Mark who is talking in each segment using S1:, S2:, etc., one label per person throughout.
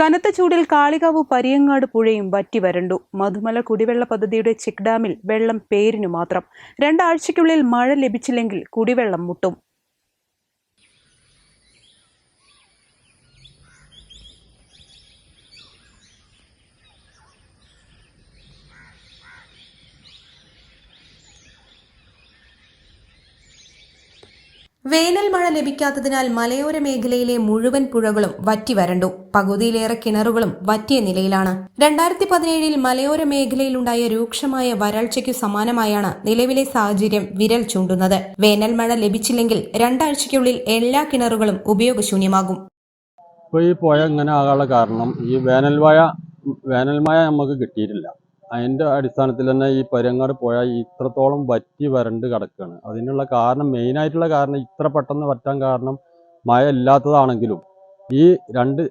S1: കനത്ത ചൂടിൽ കാളികാവ് പരിയങ്ങാട് പുഴയും വറ്റി വരണ്ടു. മധുമല കുടിവെള്ള പദ്ധതിയുടെ ചെക്ക് ഡാമിൽ വെള്ളം പേരിനു മാത്രം. രണ്ടാഴ്ചയ്ക്കുള്ളിൽ മഴ ലഭിച്ചില്ലെങ്കിൽ കുടിവെള്ളം മുട്ടും.
S2: വേനൽ മഴ ലഭിക്കാത്തതിനാൽ മലയോര മേഖലയിലെ മുഴുവൻ പുഴകളും വറ്റി വരണ്ടു പകുതിയിലേറെ കിണറുകളും വറ്റിയ നിലയിലാണ്. രണ്ടായിരത്തി പതിനേഴിൽ മലയോര മേഖലയിലുണ്ടായ രൂക്ഷമായ വരൾച്ചയ്ക്കു സമാനമായാണ് നിലവിലെ സാഹചര്യം വിരൽ ചൂണ്ടുന്നത്. വേനൽ മഴ ലഭിച്ചില്ലെങ്കിൽ രണ്ടാഴ്ചയ്ക്കുള്ളിൽ എല്ലാ കിണറുകളും ഉപയോഗശൂന്യമാകും.
S3: ഈ പുഴ ഇങ്ങനെ ആകാനുള്ള കാരണം ഈ വേനൽ മഴ വേനൽ മഴ നമുക്ക് കിട്ടിയിട്ടില്ല. അതിന്റെ അടിസ്ഥാനത്തിൽ തന്നെ ഈ പരങ്ങാട് പുഴ ഇത്രത്തോളം വറ്റി വരണ്ട് കിടക്കുകയാണ് അതിനുള്ള കാരണം മെയിനായിട്ടുള്ള കാരണം ഇത്ര പെട്ടെന്ന് വറ്റാൻ കാരണം മഴ ഇല്ലാത്തതാണെങ്കിലും ഈ രണ്ട്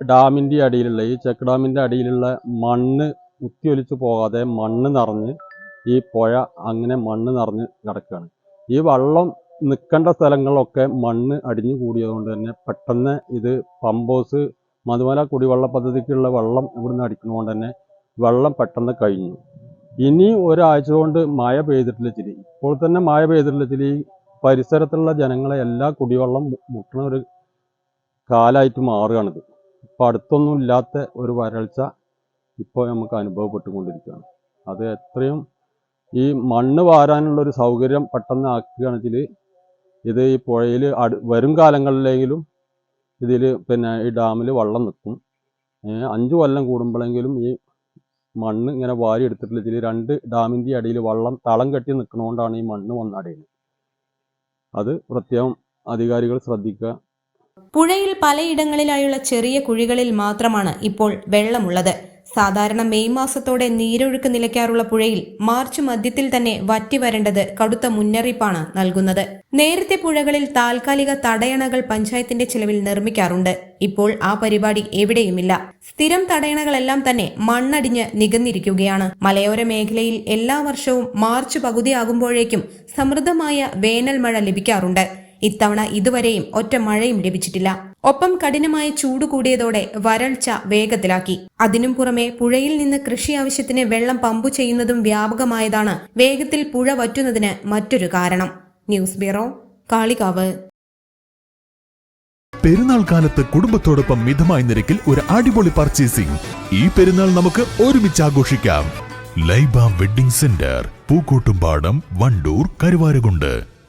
S3: ഡാമിന്റെ അടിയിലുള്ള ഈ ചെക്ക് ഡാമിന്റെ അടിയിലുള്ള മണ്ണ് കുത്തിയൊലിച്ച് പോകാതെ മണ്ണ് നിറഞ്ഞ് ഈ പുഴ അങ്ങനെ മണ്ണ് നിറഞ്ഞ് കിടക്കുകയാണ് ഈ വെള്ളം നിൽക്കേണ്ട സ്ഥലങ്ങളിലൊക്കെ മണ്ണ് അടിഞ്ഞു കൂടിയതുകൊണ്ട് തന്നെ പെട്ടെന്ന് ഇത് പമ്പോസ് മധുമല കുടിവെള്ള പദ്ധതിക്കുള്ള വെള്ളം ഇവിടുന്ന് അടിക്കുന്നതുകൊണ്ട് തന്നെ വെള്ളം പെട്ടെന്ന് കഴിഞ്ഞു. ഇനി ഒരാഴ്ച കൊണ്ട് മഴ പെയ്തിട്ടില്ല ചിരി ഇപ്പോൾ തന്നെ മഴ പെയ്തിട്ടില്ല ചിരി പരിസരത്തുള്ള ജനങ്ങളെ എല്ലാ കുടിവെള്ളം മു- മുട്ടുന്ന ഒരു കാലായിട്ട് മാറുകയാണിത്. ഇപ്പം അടുത്തൊന്നും ഇല്ലാത്ത ഒരു വരൾച്ച ഇപ്പോൾ നമുക്ക് അനുഭവപ്പെട്ടുകൊണ്ടിരിക്കുകയാണ്. അത് എത്രയും ഈ മണ്ണ് വാരാനുള്ള ഒരു സൗകര്യം പെട്ടെന്ന് ആക്കുകയാണെങ്കിൽ ഇത് ഈ പുഴയിൽ അടു വരും കാലങ്ങളിലെങ്കിലും ഇതിൽ പിന്നെ ഈ ഡാമിൽ വെള്ളം നിൽക്കും. അഞ്ച് കൊല്ലം കൂടുമ്പോഴെങ്കിലും ഈ മണ്ണ് ഇങ്ങനെ വാരി എടുത്തിട്ടില്ല ഇതിൽ രണ്ട് ഡാമിന്റെ അടിയിൽ വള്ളം തളം കെട്ടി നിൽക്കണോണ്ടാണ് ഈ മണ്ണ് വന്നടയുന്നത്. അത് പ്രത്യേകം അധികാരികൾ ശ്രദ്ധിക്കുക.
S2: പുഴയിൽ പലയിടങ്ങളിലായുള്ള ചെറിയ കുഴികളിൽ മാത്രമാണ് ഇപ്പോൾ വെള്ളമുള്ളത്. സാധാരണ മെയ് മാസത്തോടെ നീരൊഴുക്ക് നിലയ്ക്കാറുള്ള പുഴയിൽ മാർച്ച് മധ്യത്തിൽ തന്നെ വറ്റി വരേണ്ടത് കടുത്ത മുന്നറിയിപ്പാണ് നൽകുന്നത്. നേരത്തെ പുഴകളിൽ താൽക്കാലിക തടയണകൾ പഞ്ചായത്തിന്റെ ചിലവിൽ നിർമ്മിക്കാറുണ്ട്. ഇപ്പോൾ ആ പരിപാടി എവിടെയുമില്ല. സ്ഥിരം തടയണകളെല്ലാം തന്നെ മണ്ണടിഞ്ഞ് നികന്നിരിക്കുകയാണ്. മലയോര മേഖലയിൽ എല്ലാ വർഷവും മാർച്ച് പകുതിയാകുമ്പോഴേക്കും സമൃദ്ധമായ വേനൽ മഴ ലഭിക്കാറുണ്ട്. ഇത്തവണ ഇതുവരെയും ഒറ്റ മഴയും ലഭിച്ചിട്ടില്ല. ഒപ്പം കഠിനമായ ചൂട് കൂടിയതോടെ വരൾച്ച വേഗത്തിലാക്കി. അതിനും പുറമെ പുഴയിൽ നിന്ന് കൃഷി ആവശ്യത്തിന് വെള്ളം പമ്പു ചെയ്യുന്നതും വ്യാപകമായതാണ് വേഗത്തിൽ പുഴ വറ്റുന്നതിന് മറ്റൊരു കാരണം. News bureau Kalikavu.
S4: പെരുന്നാൾ കാലത്ത് കുടുംബത്തോടൊപ്പം മിതമായ നിരക്കിൽ ഒരു അടിപൊളി പർച്ചേസിംഗ് ഈ പെരുന്നാൾ നമുക്ക് ഒരുമിച്ച് ആഘോഷിക്കാം. Laiba wedding centre Pookkottumpadam Wandoor Karuvarakundu.